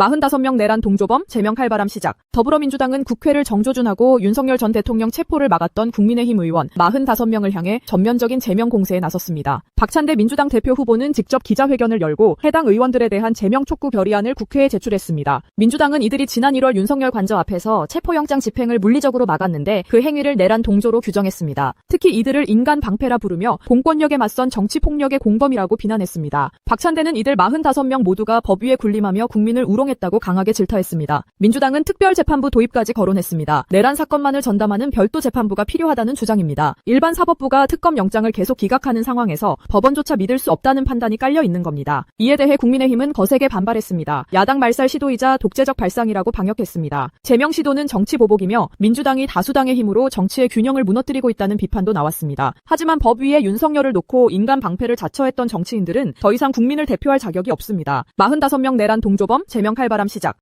45명 내란 동조범 제명 칼바람 시작. 더불어민주당은 국회를 정조준하고 윤석열 전 대통령 체포를 막았던 국민의힘 의원 45명을 향해 전면적인 제명 공세에 나섰습니다. 박찬대 민주당 대표 후보는 직접 기자회견을 열고 해당 의원들에 대한 제명 촉구 결의안을 국회에 제출했습니다. 민주당은 이들이 지난 1월 윤석열 관저 앞에서 체포영장 집행을 물리적으로 막았는데 그 행위를 내란 동조로 규정했습니다. 특히 이들을 인간 방패라 부르며 공권력에 맞선 정치 폭력의 공범이라고 비난했습니다. 박찬대는 이들 45명 모두가 법 위에 군림하며 국민을 우롱 했다고 강하게 질타했습니다. 민주당은 특별재판부 도입까지 거론했습니다. 내란 사건만을 전담하는 별도 재판부가 필요하다는 주장입니다. 일반 사법부가 특검 영장을 계속 기각하는 상황에서 법원조차 믿을 수 없다는 판단이 깔려 있는 겁니다. 이에 대해 국민의힘은 거세게 반발했습니다. 야당 말살 시도이자 독재적 발상이라고 방역했습니다. 제명 시도는 정치 보복이며 민주당이 다수당의 힘으로 정치의 균형을 무너뜨리고 있다는 비판도 나왔습니다. 하지만 법 위에 윤석열을 놓고 인간 방패를 자처했던 정치인들은 더 이상 국민을 대표할 자격이 없습니다. 45명 내란 동조범 제명 칼바람 시작.